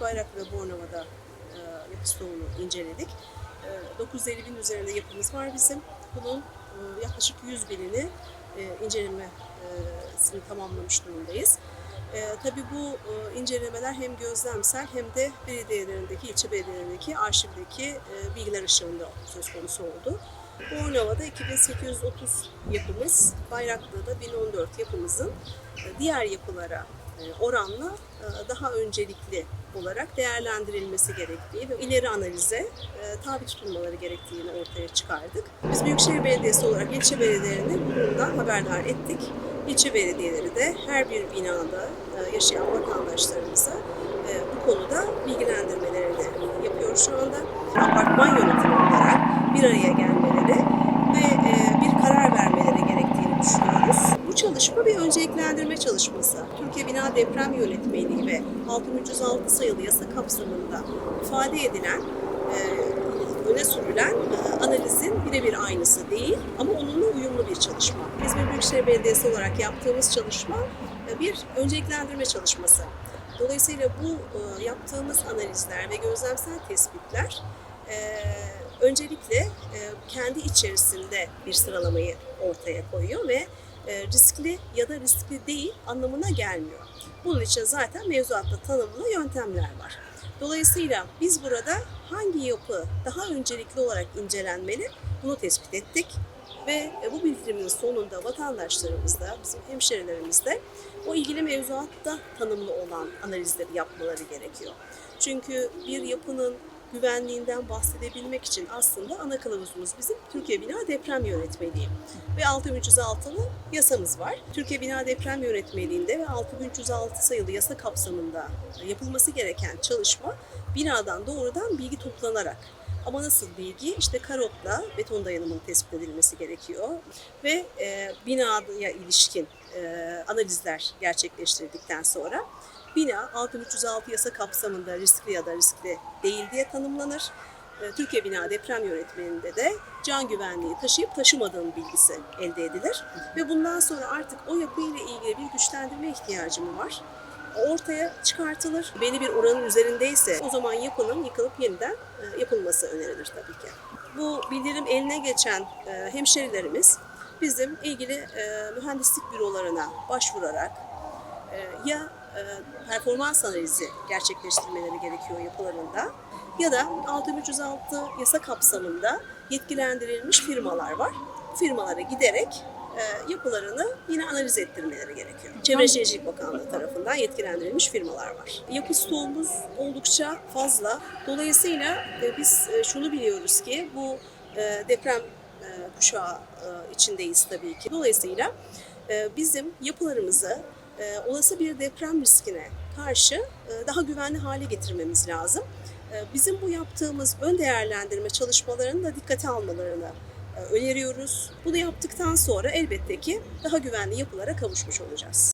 Bayraklı ve Bornova'da e, yapı stoğunu inceledik. E, 950 bin üzerinde yapımız var bizim. Bunun e, yaklaşık 100 binini e, incelemesini tamamlamış durumdayız. E, tabii bu e, incelemeler hem gözlemsel hem de belediyelerindeki, ilçe belediyelerindeki arşivdeki e, bilgiler ışığında söz konusu oldu. Bornova'da 2830 yapımız, Bayraklı'da 1014 yapımızın e, diğer yapılara e, oranla e, daha öncelikli olarak değerlendirilmesi gerektiği ve ileri analize e, tabi tutulmaları gerektiğini ortaya çıkardık. Biz Büyükşehir Belediyesi olarak ilçe belediyelerini bundan haberdar ettik. İlçe belediyeleri de her bir binada e, yaşayan vatandaşlarımıza e, bu konuda bilgilendirmelerini yapıyor şu anda. Apartman yönetimi olarak bir araya gelmeleri ve e, bir karar vermeleri gerektiğini düşünüyoruz. Bu çalışma bir önceliklendirme çalışması. Bina Deprem Yönetmeliği ve 6306 sayılı yasa kapsamında ifade edilen, e, öne sürülen e, analizin birebir aynısı değil ama onunla uyumlu bir çalışma. İzmir Büyükşehir Belediyesi olarak yaptığımız çalışma e, bir önceliklendirme çalışması. Dolayısıyla bu yaptığımız analizler ve gözlemsel tespitler öncelikle kendi içerisinde bir sıralamayı ortaya koyuyor ve riskli ya da riskli değil anlamına gelmiyor. Bunun için zaten mevzuatta tanımlı yöntemler var. Dolayısıyla biz burada hangi yapı daha öncelikli olarak incelenmeli bunu tespit ettik ve e, bu bildirimin sonunda vatandaşlarımız da, bizim hemşerilerimiz de o ilgili mevzuatta tanımlı olan analizleri yapmaları gerekiyor. Çünkü bir yapının güvenliğinden bahsedebilmek için aslında ana kılavuzumuz bizim Türkiye Bina Deprem Yönetmeliği ve 6306'lı yasamız var. Türkiye Bina Deprem Yönetmeliğinde ve 6306 sayılı yasa kapsamında yapılması gereken çalışma binadan doğrudan bilgi toplanarak ama nasıl bilgi? İşte karotla beton dayanımının tespit edilmesi gerekiyor ve e, binaya ilişkin e, analizler gerçekleştirdikten sonra bina 6306 yasa kapsamında riskli ya da riskli değil diye tanımlanır. E, Türkiye Bina Deprem Yönetmeliğinde de can güvenliği taşıyıp taşımadığının bilgisi elde edilir. Ve bundan sonra artık o yapıyla ilgili bir güçlendirme ihtiyacı mı var? ortaya çıkartılır. Belli bir oranın üzerindeyse o zaman yapının yıkılıp yeniden e, yapılması önerilir tabii ki. Bu bildirim eline geçen e, hemşerilerimiz bizim ilgili e, mühendislik bürolarına başvurarak ya performans analizi gerçekleştirmeleri gerekiyor yapılarında ya da 6306 yasa kapsamında yetkilendirilmiş firmalar var. Firmalara giderek e, yapılarını yine analiz ettirmeleri gerekiyor. Çevre Şehircilik Bakanlığı tarafından yetkilendirilmiş firmalar var. Yapı stoğumuz oldukça fazla. Dolayısıyla e, biz e, şunu biliyoruz ki bu e, deprem e, kuşağı e, içindeyiz tabii ki. Dolayısıyla e, bizim yapılarımızı e, olası bir deprem riskine karşı e, daha güvenli hale getirmemiz lazım. E, Bizim bu yaptığımız ön değerlendirme çalışmalarını da dikkate almalarını e, öneriyoruz. Bunu yaptıktan sonra elbette ki daha güvenli yapılara kavuşmuş olacağız.